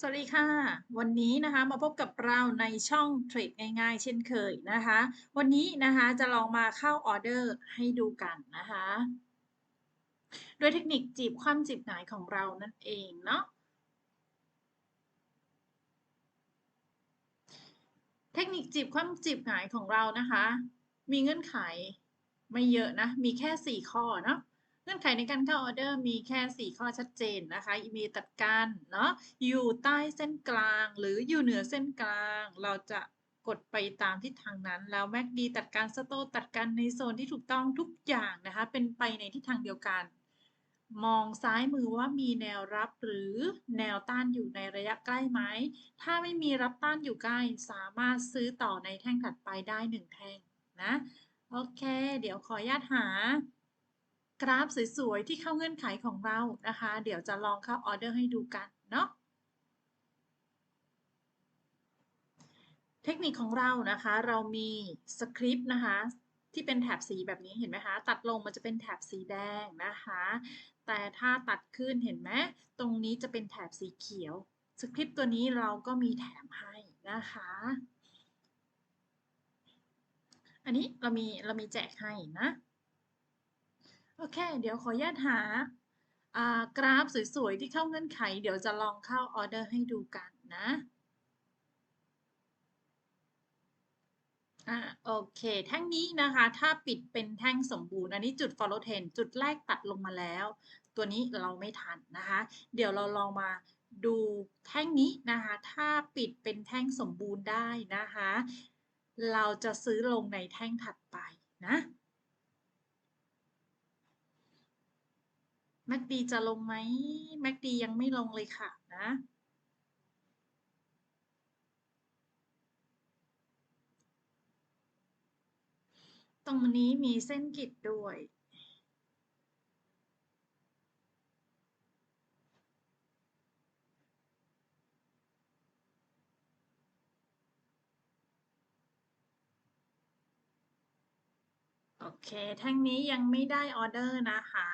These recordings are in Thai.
สวัสดีค่ะ วันนี้นะคะมาพบกับเราในช่องเทรดง่ายๆ เช่นเคยนะคะ วันนี้นะคะจะลองมาเข้าออเดอร์ให้ดูกันนะคะด้วยเทคนิคจีบคว่ำจีบหงายของเรานั่นเองเนาะเทคนิคจีบคว่ำจีบหงายของเรานะคะ มีเงื่อนไขไม่เยอะนะ มีแค่ 4 ข้อเนาะ งื่อนไขในการเข้าออเดอร์มีแค่ 4 ข้อชัดเจนนะคะมีตัดการเนาะอยู่ใต้เส้นกลาง หรืออยู่เหนือเส้นกลาง เราจะกดไปตามทิศทางนั้น แล้วแม็กดีตัดการสโตตัดการในโซนที่ถูกต้องทุกอย่างนะคะ เป็นไปในทิศทางเดียวกัน มองซ้ายมือว่ามีแนวรับหรือแนวต้านอยู่ในระยะใกล้ไหม ถ้าไม่มีรับต้านอยู่ใกล้สามารถซื้อต่อในแท่งถัดไปได้ 1 แท่งนะ โอเค เดี๋ยวขออนุญาตหา กราฟสวยๆที่เข้าเงื่อนไขของเรานะคะ เดี๋ยวจะลองเข้าออเดอร์ให้ดูกันเนาะเทคนิคของเรานะคะ เรามีสคริปต์นะคะที่เป็นแถบสีแบบนี้เห็นไหมคะ ตัดลงมันจะเป็นแถบสีแดงนะคะ แต่ถ้าตัดขึ้นเห็นไหมตรงนี้จะเป็นแถบสีเขียวสคริปต์ตัวนี้เราก็มีแถมให้นะคะ อันนี้เรามีเรามีแจกให้นะ โอเค เดี๋ยวขออนุญาตหา กราฟสวยๆ ที่เข้าเงื่อนไข เดี๋ยวจะลองเข้าออเดอร์ให้ดูกันนะอ่าโอเค แท่งนี้นะคะ ถ้าปิดเป็นแท่งสมบูรณ์ อันนี้จุด follow trend จุดแรกตัดลงมาแล้ว ตัวนี้เราไม่ทันนะคะ เดี๋ยวเราลองมาดูแท่งนี้นะคะ ถ้าปิดเป็นแท่งสมบูรณ์ได้นะคะ เราจะซื้อลงในแท่งถัดไปนะ แม็กดีจะลงไหมแม็กดียังไม่ลงเลยค่ะนะตรงนี้มีเส้นกิดด้วย โอเค แท่งนี้ยังไม่ได้ออเดอร์นะคะ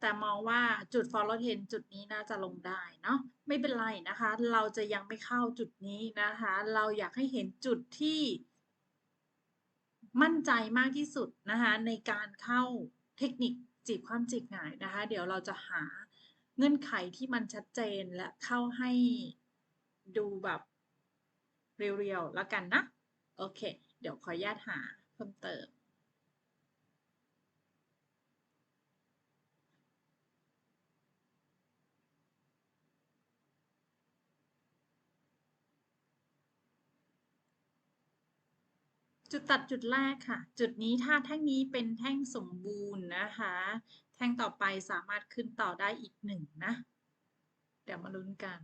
แต่มองว่าจุด follow trend จุดนี้น่าจะลงได้เนาะไม่เป็นไรนะคะ เราจะยังไม่เข้าจุดนี้นะคะ เราอยากให้เห็นจุดที่ มั่นใจมากที่สุดนะคะในการเข้าเทคนิคจีบความจิกง่ายนะคะ เดี๋ยวเราจะหาเงื่อนไขที่มันชัดเจนและเข้าให้ดูแบบเรียวๆแล้วกันนะ โอเค เดี๋ยวขออนุญาตหาเพิ่มเติม จุดตัดจุดแรกค่ะ จุดนี้ถ้าแท่งนี้เป็นแท่งสมบูรณ์นะคะ แท่งต่อไปสามารถขึ้นต่อได้อีกหนึ่งนะ เดี๋ยวมาลุ้นกัน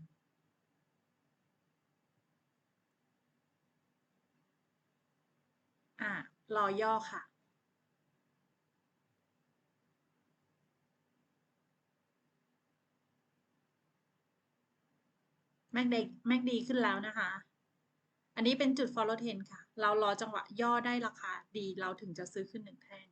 อะรอย่อค่ะ แม็กดีแม็กดีขึ้นแล้วนะคะ อันนี้เป็นจุด follow trend ค่ะ เรารอจังหวะย่อได้ราคาดีเราถึงจะซื้อขึ้นหนึ่งแท่ง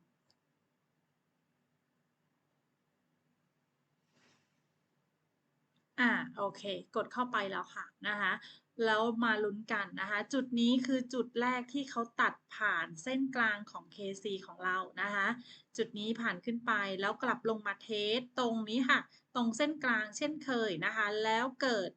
อ่าโอเค กดเข้าไปแล้วค่ะนะคะแล้วมาลุ้นกันนะคะ จุดนี้คือจุดแรกที่เขาตัดผ่านเส้นกลางของ KC ของเรานะคะ จุดนี้ผ่านขึ้นไปแล้วกลับลงมาเทสตรงนี้ค่ะ ตรงเส้นกลางเช่นเคยนะคะ แล้วเกิด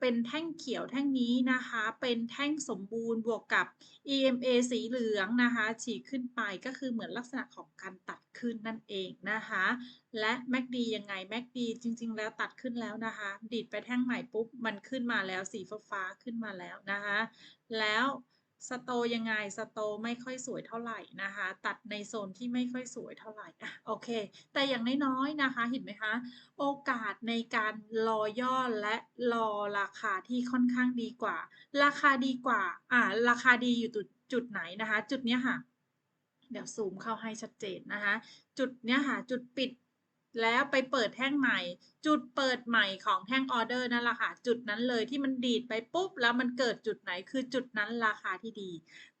เป็นแท่งเขียวแท่งนี้นะคะ เป็นแท่งสมบูรณ์บวกกับ EMA สีเหลืองนะคะฉีกขึ้นไปก็คือเหมือนลักษณะของการตัดขึ้นนั่นเองนะคะ และ MACD ยังไง MACD จริง ๆ แล้วตัดขึ้นแล้วนะคะ ดีดไปแท่งใหม่ปุ๊บ มันขึ้นมาแล้วสีฟ้าขึ้นมาแล้วนะคะ แล้ว สโตยังไงสโตไม่ค่อยสวยเท่าไหร่นะคะ ตัดในโซนที่ไม่ค่อยสวยเท่าไหร่อะโอเค แต่อย่างน้อยๆนะคะเห็นไหมคะ โอกาสในการรอย่อและรอราคาที่ค่อนข้างดีกว่า ราคาดีกว่าอ่าราคาดีอยู่จุดจุดไหนนะคะ จุดเนี้ยค่ะ เดี๋ยวซูมเข้าให้ชัดเจนนะคะ จุดเนี้ยค่ะ จุดปิด แล้วไปเปิดแท่งใหม่ จุดเปิดใหม่ของแท่งออเดอร์นั่นแหละค่ะ จุดนั้นเลยที่มันดีดไปปุ๊บ แล้วมันเกิดจุดไหนคือจุดนั้นราคาที่ดี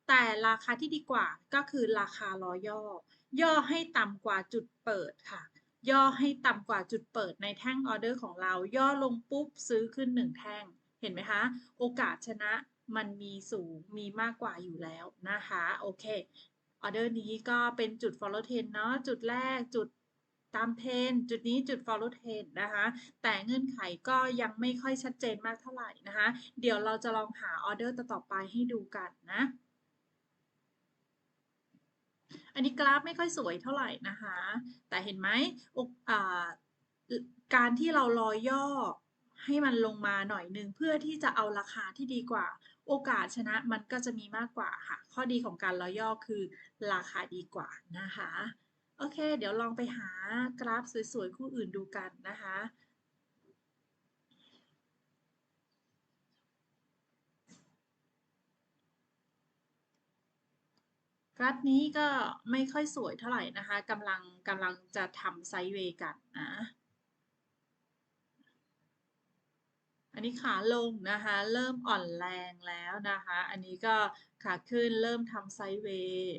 แต่ราคาที่ดีกว่าก็คือราคารอย่อ ย่อให้ต่ำกว่าจุดเปิดค่ะ ย่อให้ต่ำกว่าจุดเปิดในแท่งออเดอร์ของเรา ย่อลงปุ๊บซื้อขึ้น1แท่ง เห็นไหมคะ โอกาสชนะมันมีสูงมีมากกว่าอยู่แล้วนะคะ โอเค ออเดอร์นี้ก็เป็นจุด follow trend เนาะ จุดแรกจุด ตามเทรนจุดนี้จุด follow trend นะคะ แต่เงื่อนไขก็ยังไม่ค่อยชัดเจนมากเท่าไหร่นะคะ เดี๋ยวเราจะลองหาออเดอร์ต่อไปให้ดูกันนะ อันนี้กราฟไม่ค่อยสวยเท่าไหร่นะคะ แต่เห็นไหมการที่เรารอย่อให้มันลงมาหน่อยหนึ่งเพื่อที่จะเอาราคาที่ดีกว่า โอกาสชนะมันก็จะมีมากกว่าค่ะ ข้อดีของการรอย่อคือราคาดีกว่านะคะ โอเค เดี๋ยวลองไปหากราฟสวยๆ คู่อื่นดูกันนะคะ กราฟนี้ก็ไม่ค่อยสวยเท่าไหร่นะคะกำลังกำลังจะทำไซด์เวย์กันนะอันนี้ขาลงนะคะ เริ่มอ่อนแรงแล้วนะคะ อันนี้ก็ขาขึ้นเริ่มทำไซด์เวย์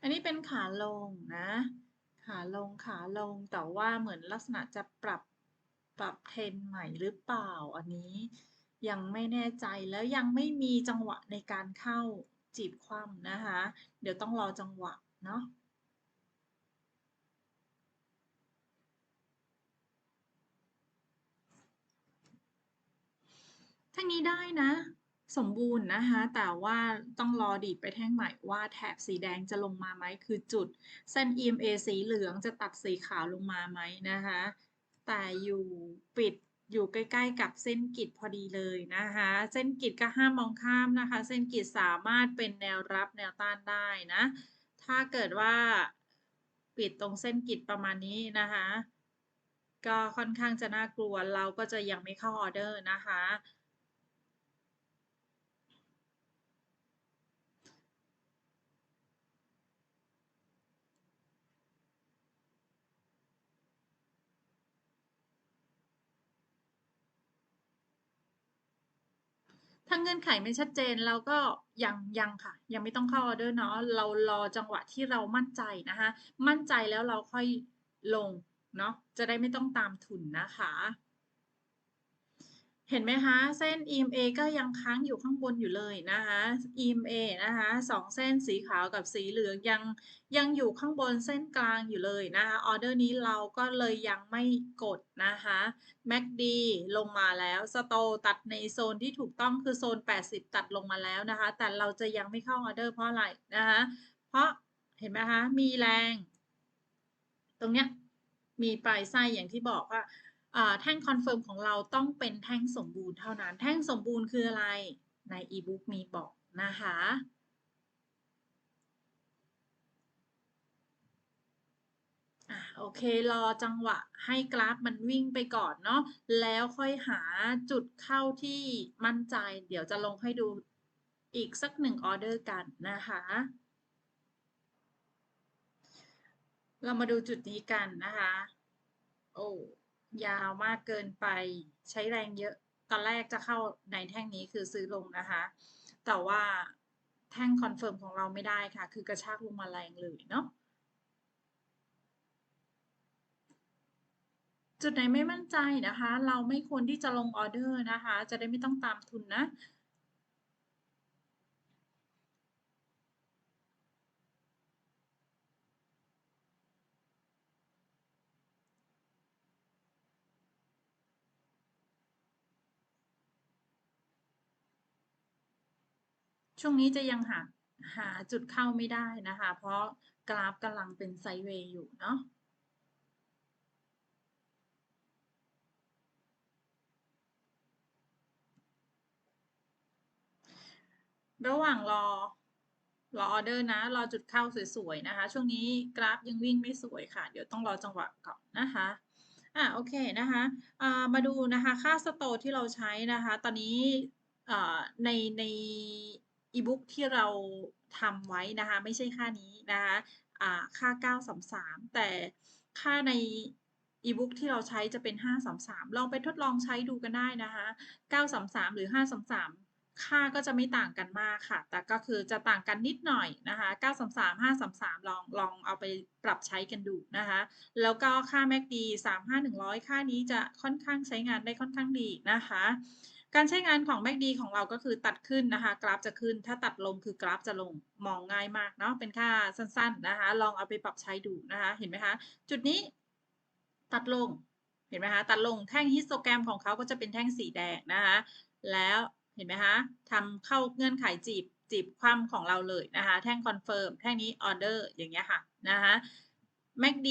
อันนี้เป็นขาลงนะ ขาลงขาลงแต่ว่าเหมือนลักษณะจะปรับปรับเทรนใหม่หรือเปล่า อันนี้ยังไม่แน่ใจแล้วยังไม่มีจังหวะในการเข้าจีบคว่ำนะคะ เดี๋ยวต้องรอจังหวะเนาะทั้งนี้ได้นะ สมบูรณ์นะคะ แต่ว่าต้องรอดีดไปแท่งใหม่ว่าแถบสีแดงจะลงมาไหมคือจุด เส้น EMA สีเหลืองจะตัดสีขาวลงมาไหมนะคะ แต่อยู่ปิดอยู่ใกล้ ๆ กับเส้นกิดพอดีเลยนะคะ เส้นกิดก็ห้ามมองข้ามนะคะ เส้นกิดสามารถเป็นแนวรับแนวต้านได้นะ ถ้าเกิดว่าปิดตรงเส้นกิดประมาณนี้นะคะ ก็ค่อนข้างจะน่ากลัวเราก็จะยังไม่เข้าออเดอร์นะคะ ถ้าเงื่อนไขไม่ชัดเจนเราก็ยังยังค่ะ ยังไม่ต้องเข้าออเดอร์เนาะเรารอจังหวะที่เรามั่นใจนะคะ มั่นใจแล้วเราค่อยลงเนาะจะได้ไม่ต้องตามทุนนะคะ เห็นไหมคะ เส้น EMA ก็ยังค้างอยู่ข้างบนอยู่เลยนะคะ EMA นะคะสองเส้นสีขาวกับสีเหลืองยังยังอยู่ข้างบนเส้นกลางอยู่เลยนะคะออเดอร์นี้เราก็เลยยังไม่กดนะคะ MACD ลงมาแล้วสโตตัดในโซนที่ถูกต้องคือโซน 80 ตัดลงมาแล้วนะคะ แต่เราจะยังไม่เข้าออเดอร์เพราะอะไรนะคะเพราะเห็นไหมคะมีแรง ตรงเนี้ยมีปลายไส้อย่างที่บอกว่า แท่งคอนเฟิร์มของเราต้องเป็นแท่งสมบูรณ์เท่านั้น แท่งสมบูรณ์คืออะไร ในอีบุ๊กมีบอกนะคะ อะโอเค รอจังหวะให้กราฟมันวิ่งไปก่อนเนาะ แล้วค่อยหาจุดเข้าที่มั่นใจ เดี๋ยวจะลงให้ดูอีกสักหนึ่งออเดอร์กันนะคะ เรามาดูจุดนี้กันนะคะ โอ้ ยาวมากเกินไปใช้แรงเยอะ ตอนแรกจะเข้าในแท่งนี้คือซื้อลงนะคะ แต่ว่าแท่งคอนเฟิร์มของเราไม่ได้ค่ะ คือกระชากลงมาแรงเลยเนาะจุดไหนไม่มั่นใจนะคะ เราไม่ควรที่จะลงออเดอร์นะคะ จะได้ไม่ต้องตามทุนนะ ช่วงนี้จะยังหาหาจุดเข้าไม่ได้นะคะ เพราะกราฟกำลังเป็นไซด์เวย์อยู่เนาะระหว่างรอรอออเดอร์นะ รอจุดเข้าสวยๆนะคะ ช่วงนี้กราฟยังวิ่งไม่สวยค่ะ เดี๋ยวต้องรอจังหวะก่อนนะคะอะโอเคนะคะะมาดูนะคะค่าสโตที่เราใช้นะคะ ตอนนี้ในใน อีบุ๊กที่เราทำไว้นะคะ ไม่ใช่ค่านี้นะคะค่า 933 แต่ค่าในอีบุ๊กที่เราใช้จะเป็น 533 ลองไปทดลองใช้ดูกันได้นะคะ 933 หรือ 533 ค่าก็จะไม่ต่างกันมากค่ะ แต่ก็คือจะต่างกันนิดหน่อยนะคะ 933 533 ลองลองเอาไปปรับใช้กันดูนะคะ แล้วก็ค่า MACD 35 100 ค่านี้จะค่อนข้างใช้งานได้ค่อนข้างดีนะคะ การใช้งานของ MACD ของเราก็คือตัดขึ้นนะคะ กราฟจะขึ้น ถ้าตัดลงคือกราฟจะลงมองง่ายมากเนาะเป็นค่าสั้นๆนะคะ ลองเอาไปปรับใช้ดูนะคะ เห็นไหมคะจุดนี้ตัดลงเห็นไหมคะตัดลงแท่งฮิสโตแกรมของเขาก็จะเป็นแท่งสีแดงนะคะ แล้วเห็นไหมคะทำเข้าเงื่อนไขจีบจีบคว่ำของเราเลยนะคะ แท่งคอนเฟิร์มแท่งนี้ออเดอร์อย่างเงี้ยค่ะนะคะ MACD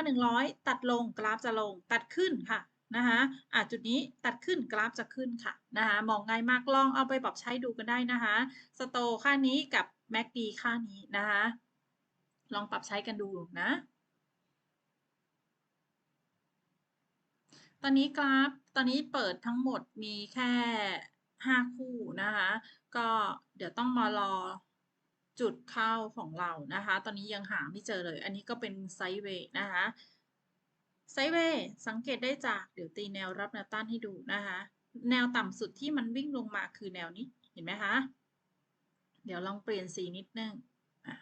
35100ตัดลงกราฟจะลงตัดขึ้นค่ะ นะคะอะจุดนี้ตัดขึ้นกราฟจะขึ้นค่ะนะคะมองง่ายมากลองเอาไปปรับใช้ดูกันได้นะคะสโตค่านี้กับ MACD ค่านี้นะคะลองปรับใช้กันดูนะ ตอนนี้กราฟตอนนี้เปิดทั้งหมดมีแค่ 5 คู่นะคะ ก็เดี๋ยวต้องมารอจุดเข้าของเรานะคะ ตอนนี้ยังหาไม่เจอเลย อันนี้ก็เป็นไซด์เวย์นะคะ ไซเวย์สังเกตได้จากเดี๋ยวตีแนวรับแนวต้านให้ดูนะคะ แนวต่ำสุดที่มันวิ่งลงมาคือแนวนี้เห็นไหมคะ เดี๋ยวลองเปลี่ยนสีนิดนึงอะ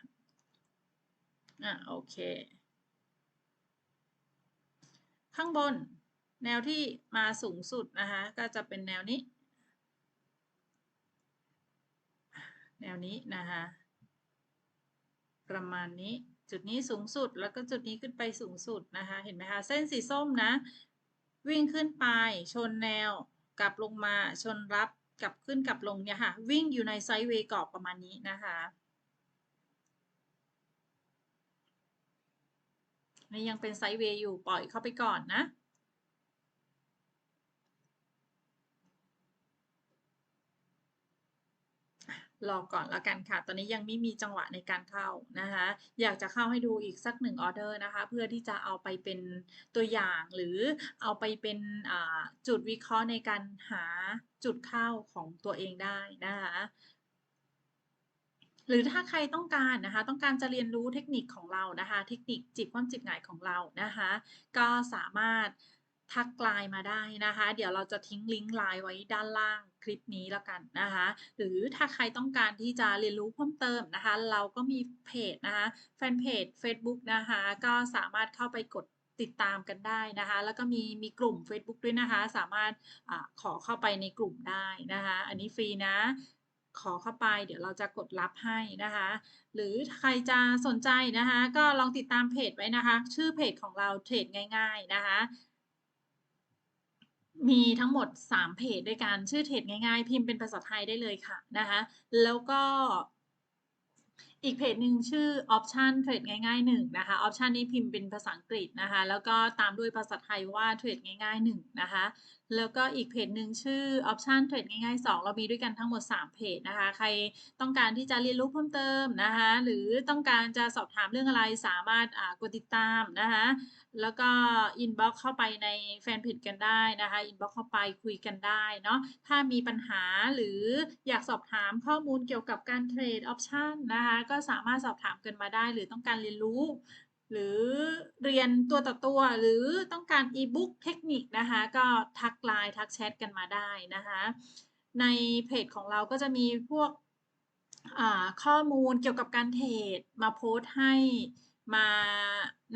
อะโอเค ข้างบนแนวที่มาสูงสุดนะคะ ก็จะเป็นแนวนี้ แนวนี้นะคะ ประมาณนี้ จุดนี้สูงสุดแล้วก็จุดนี้ขึ้นไปสูงสุดนะคะ เห็นไหมคะเส้นสีส้มนะ วิ่งขึ้นไป ชนแนว กลับลงมาชนรับกลับขึ้นกลับลงเนี่ยค่ะวิ่งอยู่ในไซด์เวย์กรอบประมาณนี้นะคะนี่ยังเป็นไซด์เวย์อยู่ปล่อยเข้าไปก่อนนะ รอก่อนแล้วกันค่ะ ตอนนี้ยังไม่มีจังหวะในการเข้านะคะ อยากจะเข้าให้ดูอีกสักหนึ่งออเดอร์นะคะ เพื่อที่จะเอาไปเป็นตัวอย่างหรือเอาไปเป็นจุดวิเคราะห์ในการหาจุดเข้าของตัวเองได้นะคะหรือถ้าใครต้องการนะคะ ต้องการจะเรียนรู้เทคนิคของเรานะคะ เทคนิคจิบความจิบหงายของเรานะคะ ก็สามารถทักไลน์มาได้นะคะ เดี๋ยวเราจะทิ้งลิงก์ไลน์ไว้ด้านล่าง คลิปนี้แล้วกันนะคะหรือถ้าใครต้องการที่จะเรียนรู้เพิ่มเติมนะคะ เราก็มีเพจนะคะแฟนเพจ Facebook นะคะก็สามารถเข้าไปกดติดตามกันได้นะคะ แล้วก็มีมีกลุ่ม Facebook ด้วยนะคะ สามารถอขอเข้าไปในกลุ่มได้นะคะ อันนี้ฟรีนะขอเข้าไปเดี๋ยวเราจะกดรับให้นะคะ หรือใครจะสนใจนะคะ ก็ลองติดตามเพจไว้นะคะ ชื่อเพจของเราเทรดง่าย ๆนะคะ มีทั้งหมด 3 เพจด้วยกันชื่อเทรดง่ายๆ พิมพ์เป็นภาษาไทยได้เลยค่ะนะคะแล้วก็อีกเพจหนึ่งชื่อ option เทรดง่ายๆหนึ่งนะคะ option นี้พิมพ์เป็นภาษาอังกฤษนะคะ แล้วก็ตามด้วยภาษาไทยว่าเทรดง่ายๆหนึ่งนะคะ แล้วก็อีกเพจหนึ่งชื่อ option เทรดง่ายๆ2เรามีด้วยกันทั้งหมด 3 เพจนะคะ ใครต้องการที่จะเรียนรู้เพิ่มเติมนะคะ หรือต้องการจะสอบถามเรื่องอะไรสามารถกดติดตามนะคะแล้วก็อินบ็อกเข้าไปในแฟนเพจกันได้นะคะอินบ็อกเข้าไปคุยกันได้เนาะถ้ามีปัญหาหรืออยากสอบถามข้อมูลเกี่ยวกับการเทรดออปชันนะคะก็สามารถสอบถามกันมาได้ หรือต้องการเรียนรู้หรือเรียนตัวต่อตัวหรือต้องการอีบุ๊กเทคนิคนะคะก็ทักไลน์ทักแชทกันมาได้นะคะในเพจของเราก็จะมีพวกข้อมูลเกี่ยวกับการเทรดมาโพสต์ให้ มา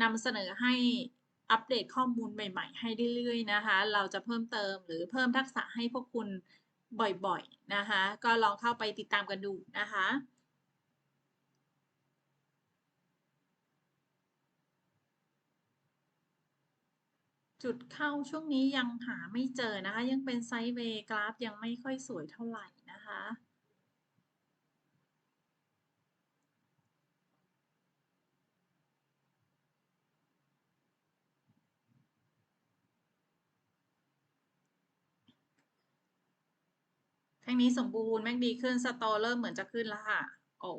นำเสนอให้อัปเดตข้อมูลใหม่ๆ ให้เรื่อยๆนะคะ เราจะเพิ่มเติมหรือเพิ่มทักษะให้พวกคุณบ่อยๆนะคะ ก็ลองเข้าไปติดตามกันดูนะคะจุดเข้าช่วงนี้ยังหาไม่เจอนะคะ ยังเป็นไซด์เวย์กราฟยังไม่ค่อยสวยเท่าไหร่นะคะ แท่งนี้สมบูรณ์แม่งดีขึ้นสโตเริ่มเหมือนจะขึ้นแล้วค่ะ โอ้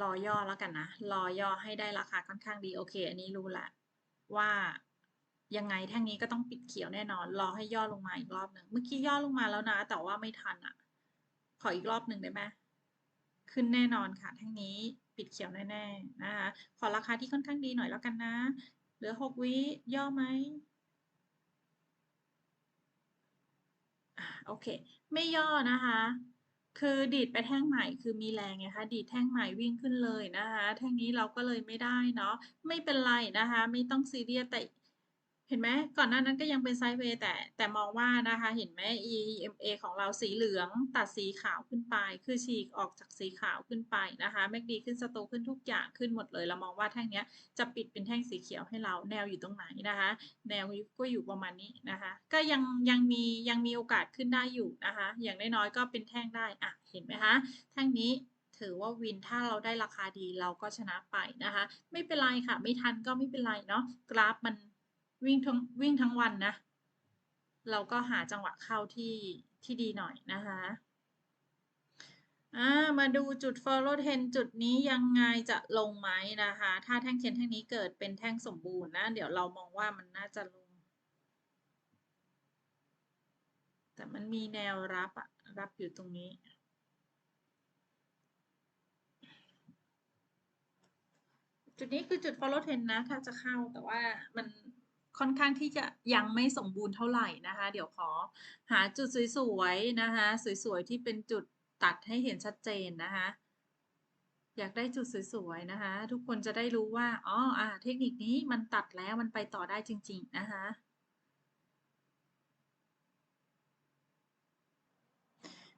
รอย่อแล้วกันนะรอย่อให้ได้ราคาค่อนข้างดีโอเค อันนี้รู้ละว่ายังไงแท่งนี้ก็ต้องปิดเขียวแน่นอน รอให้ย่อลงมาอีกรอบหนึ่งเมื่อกี้ย่อลงมาแล้วนะ แต่ว่าไม่ทันอะ่ะ ขออีกรอบหนึ่งได้ไหมขึ้นแน่นอนค่ะ แท่งนี้ปิดเขียวแน่ๆนะคะขอราคาที่ค่อนข้างดีหน่อยแล้วกันนะ เหลือหกวิย่อไหม โอเค ไม่ย่อนะคะ คือดีดไปแท่งใหม่คือมีแรงไงคะดีดแท่งใหม่วิ่งขึ้นเลยนะคะ แท่งนี้เราก็เลยไม่ได้เนาะไม่เป็นไรนะคะ ไม่ต้องซีเรียสแต่ เห็นไหมก่อนหน้านั้นก็ยังเป็นไซด์เวย์แต่แต่มองว่านะคะเห็นไหม EMA ของเราสีเหลืองตัดสีขาวขึ้นไป คือฉีกออกจากสีขาวขึ้นไปนะคะแมกดีขึ้นสโตขึ้นทุกอย่างขึ้นหมดเลยเรามองว่าแท่งนี้จะปิดเป็นแท่งสีเขียวให้เราแนวอยู่ตรงไหนนะคะ แนวก็อยู่ประมาณนี้นะคะ ก็ยังยังมียังมีโอกาสขึ้นได้อยู่นะคะ อย่างน้อยๆก็เป็นแท่งได้อะเห็นไหมคะแท่งนี้ถือว่าวินถ้าเราได้ราคาดีเราก็ชนะไปนะคะ ไม่เป็นไรค่ะ ไม่ทันก็ไม่เป็นไรเนาะกราฟมัน วิ่งทั้งวิ่งทั้งวันนะ เราก็หาจังหวะเข้าที่ที่ดีหน่อยนะคะอ่ามาดูจุด follow trend จุดนี้ยังไงจะลงไหมนะคะ ถ้าแท่งเขียนแท่งนี้เกิดเป็นแท่งสมบูรณ์นะ เดี๋ยวเรามองว่ามันน่าจะลง แต่มันมีแนวรับอะรับอยู่ตรงนี้จุดนี้คือจุด follow trend นะ ถ้าจะเข้าแต่ว่ามัน ค่อนข้างที่จะยังไม่สมบูรณ์เท่าไหร่นะคะ เดี๋ยวขอหาจุดสวยๆนะคะสวยๆที่เป็นจุดตัดให้เห็นชัดเจนนะคะอยากได้จุดสวยๆนะคะ ทุกคนจะได้รู้ว่าอ๋ออ่าเทคนิคนี้มันตัดแล้วมันไปต่อได้จริง ๆ นะคะ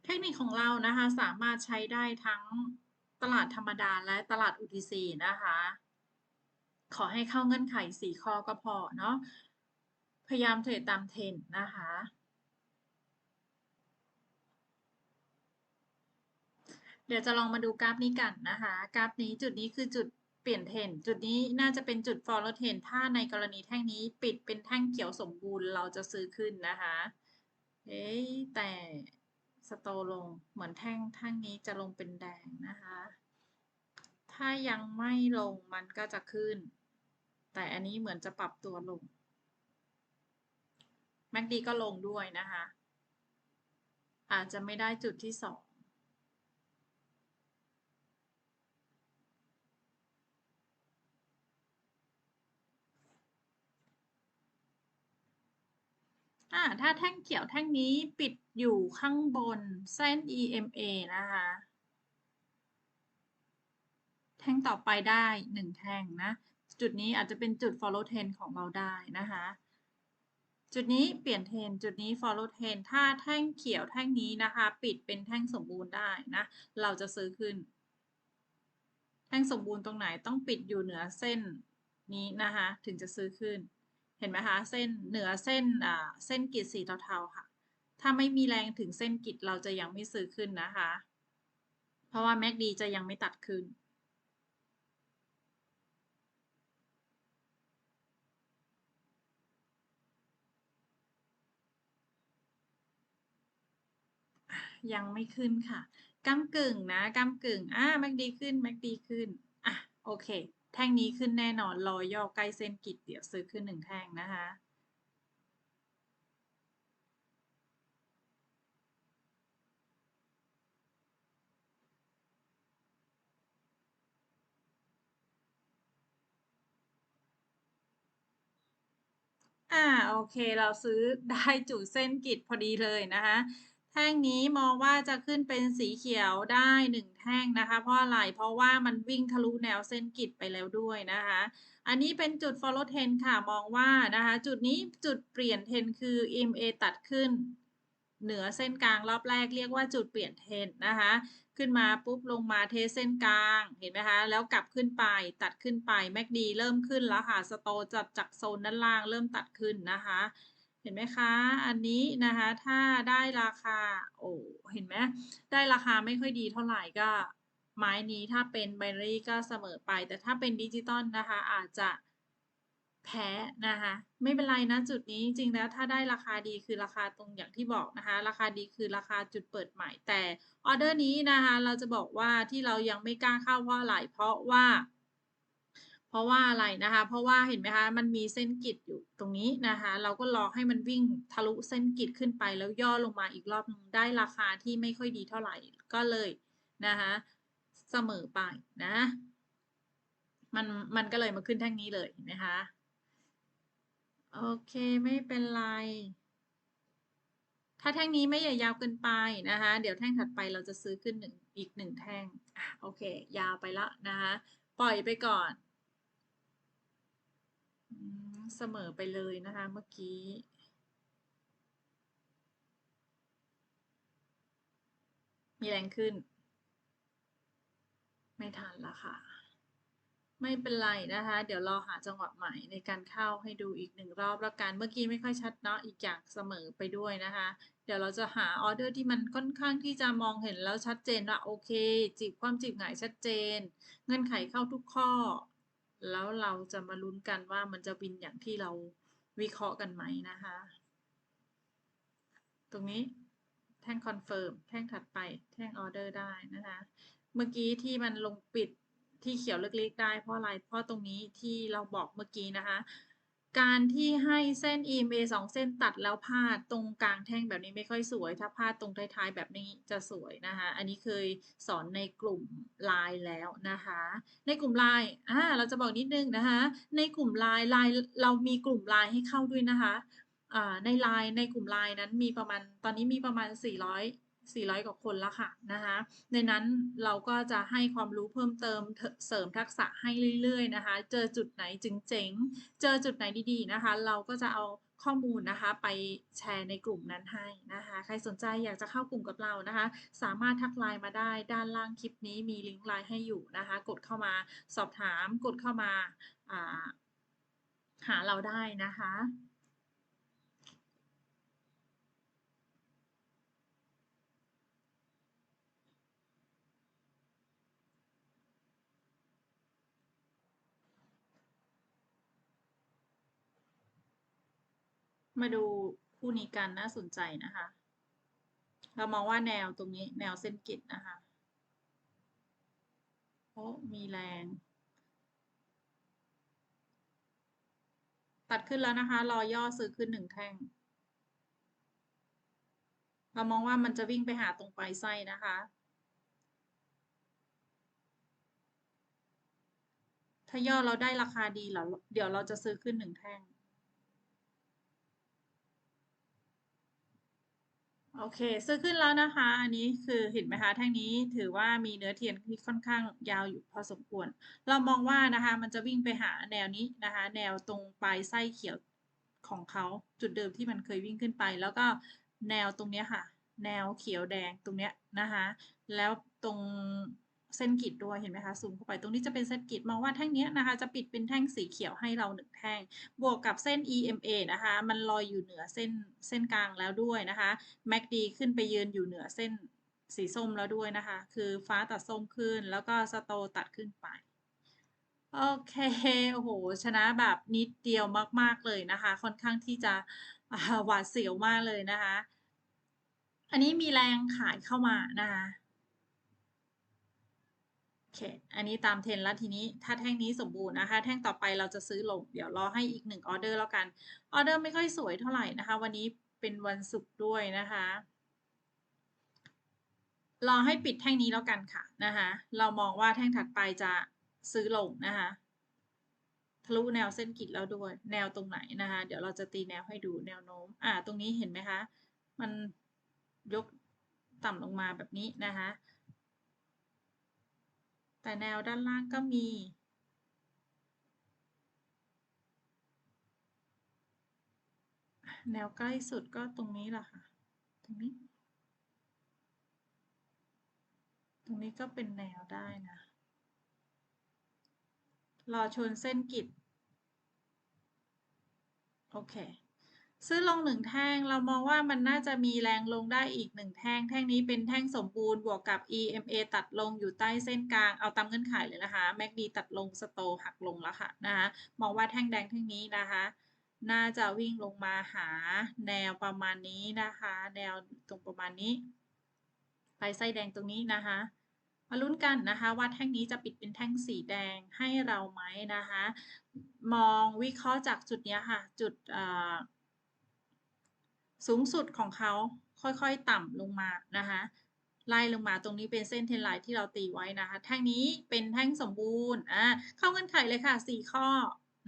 เทคนิคของเรานะคะสามารถใช้ได้ทั้งตลาดธรรมดาและตลาด OTC นะคะ ขอให้เข้าเงื่อนไขสี่ข้อก็พอเนาะ พยายามเทรดตามเทรนด์นะคะ เดี๋ยวจะลองมาดูกราฟนี้กันนะคะ กราฟนี้จุดนี้คือจุดเปลี่ยนเทรนด์จุดนี้น่าจะเป็นจุด follow trend ถ้าในกรณีแท่งนี้ปิดเป็นแท่งเขียวสมบูรณ์เราจะซื้อขึ้นนะคะ เอ๊แต่สโตลงเหมือนแท่งแท่งนี้จะลงเป็นแดงนะคะ ถ้ายังไม่ลงมันก็จะขึ้น แต่อันนี้เหมือนจะปรับตัวลง แม็กดีก็ลงด้วยนะคะ อาจจะไม่ได้จุดที่สองอ่าถ้าแท่งเขียวแท่งนี้ปิดอยู่ข้างบนเส้น EMA นะคะ แท่งต่อไปได้หนึ่งแท่งนะ จุดนี้อาจจะเป็นจุด follow trend ของเราได้นะคะ จุดนี้เปลี่ยนเทรนจุดนี้ follow trend ถ้าแท่งเขียวแท่งนี้นะคะ ปิดเป็นแท่งสมบูรณ์ได้นะ เราจะซื้อขึ้น แท่งสมบูรณ์ตรงไหนต้องปิดอยู่เหนือเส้นนี้นะคะ ถึงจะซื้อขึ้น เห็นไหมคะ เส้นเหนือเส้นอ่าเส้นกรีดสีเทาๆค่ะ ถ้าไม่มีแรงถึงเส้นกรีดเราจะยังไม่ซื้อขึ้นนะคะ เพราะว่าแม็กดีจะยังไม่ตัดขึ้น ยังไม่ขึ้นค่ะก้ากึ่งนะก้ากึ่งอ่าแม็กดีขึ้นแม็กดีขึ้นอะโอเค แท่งนี้ขึ้นแน่นอนรอย่อใกล้เส้นกิดเดี๋ยวซื้อขึ้นหนึ่งแท่งนะคะอ่าโอเคเราซื้อได้จุดเส้นกิดพอดีเลยนะคะ แท่งนี้มองว่าจะขึ้นเป็นสีเขียวได้หนึ่งแท่งนะคะ เพราะอะไร เพราะว่ามันวิ่งทะลุแนวเส้นกิดไปแล้วด้วยนะคะ อันนี้เป็นจุด follow trend ค่ะ มองว่านะคะ จุดนี้จุดเปลี่ยนเทรนคือ EMA ตัดขึ้น เหนือเส้นกลางรอบแรกเรียกว่าจุดเปลี่ยนเทรนนะคะ ขึ้นมาปุ๊บลงมาเทเส้นกลาง เห็นไหมคะ แล้วกลับขึ้นไป ตัดขึ้นไป แม c ดีเริ่มขึ้นแล้วค่ะ สโตจับจากโซนด้านล่างเริ่มตัดขึ้นนะคะ เห็นไหมคะ อันนี้นะคะ ถ้าได้ราคา โอ้ เห็นไหมได้ราคาไม่ค่อยดีเท่าไหร่ก็ไม้นี้ถ้าเป็นไบนารี่ก็เสมอไป แต่ถ้าเป็นดิจิตอลนะคะ อาจจะแพ้นะคะ ไม่เป็นไรนะจุดนี้จริงๆแล้วถ้าได้ราคาดีคือราคาตรงอย่างที่บอกนะคะ ราคาดีคือราคาจุดเปิดใหม่แต่ออเดอร์นี้นะคะ เราจะบอกว่าที่เรายังไม่กล้าเข้าเพราะอะไรเพราะว่าเพ ราะว่าอะไรนะคะ เพราะว่าเห็นไหมคะ มันมีเส้นกิดอยู่ตรงนี้นะคะ เราก็รอให้มันวิ่งทะลุเส้นกิดขึ้นไปแล้วย่อลงมาอีกรอบนึงได้ราคาที่ไม่ค่อยดีเท่าไหร่ก็เลยนะคะเสมอไปนะ มันมันก็เลยมาขึ้นแท่งนี้เลยนไหมคะโอเคไม่เป็นไร ถ้าแท่งนี้ไม่ใหญ่ยาวเกินไปนะคะ เดี๋ยวแท่งถัดไปเราจะซื้อขึ้นหนึ่งอีกหนึ่งแท่งโอเค ยาวไปละนะคะ ปล่อยไปก่อน เสมอไปเลยนะคะเมื่อกี้ มีแรงขึ้น ไม่ทันละค่ะ ไม่เป็นไรนะคะ เดี๋ยวรอหาจังหวะใหม่ในการเข้าให้ดูอีกหนึ่งรอบแล้วกัน เมื่อกี้ไม่ค่อยชัดเนาะอีกอย่างเสมอไปด้วยนะคะ เดี๋ยวเราจะหาออเดอร์ที่มันค่อนข้างที่จะมองเห็นแล้วชัดเจนว่าโอเค จีบความจีบหงายชัดเจน เงื่อนไขเข้าทุกข้อ แล้วเราจะมาลุ้นกันว่ามันจะบินอย่างที่เราวิเคราะห์กันไหมนะคะ ตรงนี้แท่งคอนเฟิร์มแท่งถัดไปแท่งออเดอร์ได้นะคะ เมื่อกี้ที่มันลงปิดที่เขียวเล็กๆได้เพราะอะไร เพราะตรงนี้ที่เราบอกเมื่อกี้นะคะ การที่ให้เส้น EMA สองเส้นตัดแล้วพาดตรงกลางแท่งแบบนี้ไม่ค่อยสวย ถ้าพาดตรงท้ายๆ แบบนี้จะสวยนะคะอันนี้เคยสอนในกลุ่มลน์แล้วนะคะ ในกลุ่มลน์อ่าเราจะบอกนิดนึงนะคะ ในกลุ่มลน์ไลน์เรามีกลุ่มลน์ให้เข้าด้วยนะคะอ่าในไลน์ในกลุ่มไลน์นั้นมีประมาณตอนนี้มีประมาณ 400 400 กว่าคนแล้วค่ะนะคะในนั้นเราก็จะให้ความรู้เพิ่มเติมเสริมทักษะให้เรื่อยๆนะคะ เจอจุดไหนจึงเจ๋งเจอจุดไหนดีๆนะคะ เราก็จะเอาข้อมูลนะคะไปแชร์ในกลุ่มนั้นให้นะคะ ใครสนใจอยากจะเข้ากลุ่มกับเรานะคะ สามารถทักไลน์มาได้ด้านล่างคลิปนี้มีลิงก์ไลน์ให้อยู่นะคะ กดเข้ามาสอบถามกดเข้ามาาหาเราได้นะคะ มาดูคู่นี้กันน่าสนใจนะคะ เรามองว่าแนวตรงนี้แนวเส้นกิจนะคะโอ้มีแรง ตัดขึ้นแล้วนะคะ รอย่อซื้อขึ้นหนึ่งแท่ง เรามองว่ามันจะวิ่งไปหาตรงปลายไส้นะคะ ถ้าย่อเราได้ราคาดีแล้วเดี๋ยวเราจะซื้อขึ้นหนึ่งแท่ง โอเค ซื้อขึ้นแล้วนะคะ อันนี้คือเห็นไหมคะแท่งนี้ถือว่ามีเนื้อเทียนที่ค่อนข้างยาวอยู่พอสมควร เรามองว่านะคะ มันจะวิ่งไปหาแนวนี้นะคะ แนวตรงปลายไส้เขียวของเขาจุดเดิมที่มันเคยวิ่งขึ้นไป แล้วก็แนวตรงนี้ค่ะ แนวเขียวแดงตรงเนี้ยนะคะ แล้วตรง เส้นกรีดด้วยเห็นไหมคะซูมเข้าไปตรงนี้จะเป็นเส้นกรีดมองว่าแท่งนี้นะคะ จะปิดเป็นแท่งสีเขียวให้เราหนึ่งแท่ง บวกกับเส้น EMA นะคะ มันลอยอยู่เหนือเส้นเส้นกลางแล้วด้วยนะคะ MACD ขึ้นไปยืนอยู่เหนือเส้นสีส้มแล้วด้วยนะคะ คือฟ้าตัดส้มขึ้น แล้วก็สโตตัดขึ้นไปโอเคโอ้โห ชนะแบบนิดเดียวมาก ๆ เลยนะคะ ค่อนข้างที่จะหวาดเสียวมากเลยนะคะ อันนี้มีแรงขายเข้ามานะคะ ค อันนี้ตามเทรนแล้วทีนี้ถ้าแท่งนี้สมบูรณ์นะคะ แท่งต่อไปเราจะซื้อลง เดี๋ยวรอให้อีกหนึ่งออเดอร์แล้วกัน ออเดอร์ไม่ค่อยสวยเท่าไหร่นะคะ วันนี้เป็นวันศุกร์ด้วยนะคะ รอให้ปิดแท่งนี้แล้วกันค่ะนะคะ เรามองว่าแท่งถัดไปจะซื้อลงนะคะ ทะลุแนวเส้นกรีดแล้วด้วย แนวตรงไหนนะคะ เดี๋ยวเราจะตีแนวให้ดูแนวโน้ม อ่า ตรงนี้เห็นไหมคะ มันยกต่ำลงมาแบบนี้นะคะ แต่แนวด้านล่างก็มี แนวใกล้สุดก็ตรงนี้แหละค่ะ ตรงนี้ ตรงนี้ก็เป็นแนวได้นะ รอชนเส้นกิด โอเค ซื้อลงหนึ่งแท่งเรามองว่ามันน่าจะมีแรงลงได้อีกหนึ่งแท่ง แท่งนี้เป็นแท่งสมบูรณ์บวกกับ EMA ตัดลงอยู่ใต้เส้นกลาง เอาตามเงื่อนไขเลยนะคะ MACD ตัดลงสโตหักลงแล้วค่ะนะคะมองว่าแท่งแดงแท่งนี้นะคะ น่าจะวิ่งลงมาหาแนวประมาณนี้นะคะ แนวตรงประมาณนี้ ไปไส้แดงตรงนี้นะคะมาลุ้นกันนะคะว่าแท่งนี้จะปิดเป็นแท่งสีแดงให้เราไหมนะคะ มองวิเคราะห์จากจุดนี้ค่ะ จุดอ่า สูงสุดของเขาค่อยๆต่ำลงมานะคะไล่ลงมาตรงนี้เป็นเส้นเทนไลน์ที่เราตีไว้นะคะแท่งนี้เป็นแท่งสมบูรณ์อ่าเข้าเงื่อนไขเลยค่ะ 4 ข้อ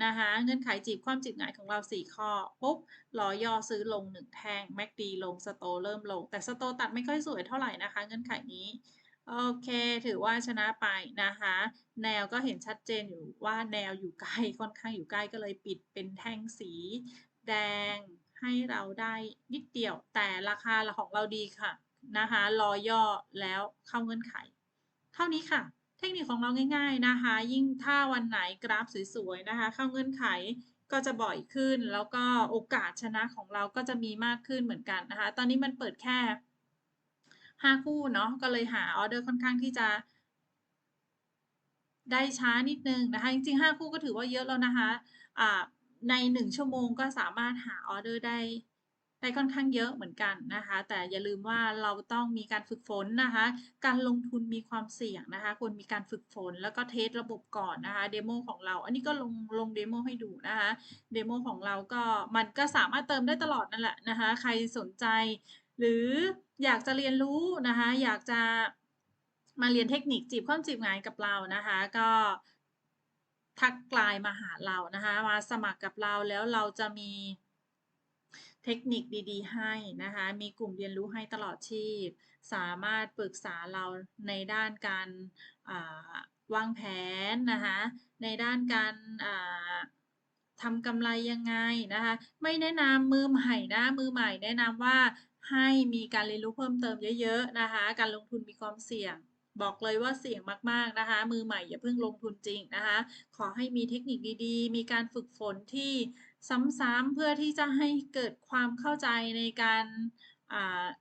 นะคะเงื่อนไขจีบความจีบหงายของเรา 4 ข้อปุ๊บรอย่อซื้อลง 1 แท่ง MACD ลงสโตเริ่มลง แต่สโตตัดไม่ค่อยสวยเท่าไหร่นะคะ เงื่อนไขนี้โอเคถือว่าชนะไปนะคะ แนวก็เห็นชัดเจนอยู่ว่าแนวอยู่ใกล้ค่อนข้างอยู่ใกล้ก็เลยปิดเป็นแท่งสี แดง ให้เราได้นิดเดียว แต่ราคาของเราดีค่ะนะคะรอย่อแล้วเข้าเงื่อนไข เท่านี้ค่ะ เทคนิคของเราง่าย ๆนะคะ ยิ่งถ้าวันไหนกราฟสวยๆนะคะ เข้าเงื่อนไขก็จะบ่อยขึ้นแล้วก็โอกาสชนะของเราก็จะมีมากขึ้นเหมือนกันนะคะ ตอนนี้มันเปิดแค่ 5 คู่เนาะก็เลยหาออเดอร์ค่อนข้างที่จะ ได้ช้านิดนึงนะคะ จริงๆ 5 คู่ก็ถือว่าเยอะแล้วนะคะอ่า ใน1ชั่วโมงก็สามารถหาออเดอร์ได้ได้ค่อนข้างเยอะเหมือนกันนะคะ แต่อย่าลืมว่าเราต้องมีการฝึกฝนนะคะ การลงทุนมีความเสี่ยงนะคะควรมีการฝึกฝนแล้วก็เทสระบบก่อนนะคะเดโมของเรา อันนี้ก็ลงลงเดโมให้ดูนะคะเดโมของเราก็มันก็สามารถเติมได้ตลอดนั่นแหละนะคะ ใครสนใจ หรืออยากจะเรียนรู้นะคะ อยากจะมาเรียนเทคนิคจีบคว่ำจีบงายกับเรานะคะ ก็ ทักไลน์มาหาเรานะคะมาสมัครกับเราแล้วเราจะมีเทคนิคดีๆ ให้นะคะมีกลุ่มเรียนรู้ให้ตลอดชีพ สามารถปรึกษาเราในด้านการาวางแผนนะคะในด้านการาทำกำไรยังไงนะคะไม่แนะนำมือใหม่นะมือใหม่แนะนำว่าให้มีการเรียนรู้เพิ่มเติมเยอะๆนะคะการลงทุนมีความเสี่ยง บอกเลยว่าเสี่ยงมากๆนะคะ มือใหม่อย่าเพิ่งลงทุนจริงนะคะ ขอให้มีเทคนิคดีๆ มีการฝึกฝนที่ซ้ำๆเพื่อที่จะให้เกิดความเข้าใจในการ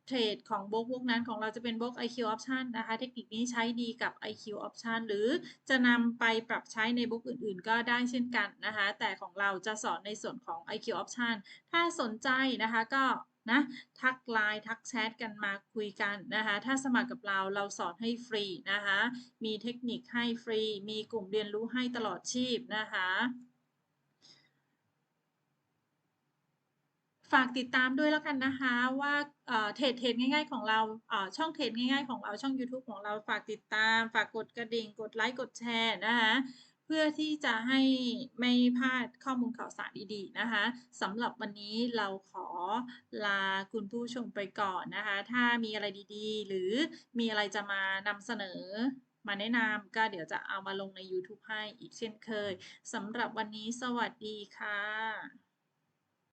เทรดของบล็อกบล็อกนั้นของเราจะเป็นบล็อก IQ Option นะคะ เทคนิคนี้ใช้ดีกับ IQ Option หรือจะนำไปปรับใช้ในบล็อกอื่นๆ ก็ได้เช่นกันนะคะ แต่ของเราจะสอนในส่วนของ IQ Option ถ้าสนใจนะคะก็ นะทัก LINE ทักแชตกันมาคุยกันนะคะถ้าสมัครกับเราเราสอนให้ฟรีนะคะมีเทคนิคให้ฟรี มีกลุ่มเรียนรู้ให้ตลอดชีพนะคะฝากติดตามด้วยแล้วกันนะคะว่าเทรดเทรดง่ายๆของเราช่องเทรดง่ายๆของเราช่องยูทูบของเราฝากติดตาม ฝากกดกระดิ่ง กดไลก์กดแชร์นะคะ เพื่อที่จะให้ไม่พลาดข้อมูลข่าวสารดีๆนะคะสำหรับวันนี้เราขอลาคุณผู้ชมไปก่อนนะคะ ถ้ามีอะไรดีๆ หรือมีอะไรจะมานำเสนอมาแนะนำก็เดี๋ยวจะเอามาลงในยูทูบให้อีกเช่นเคยสำหรับวันนี้สวัสดีค่ะ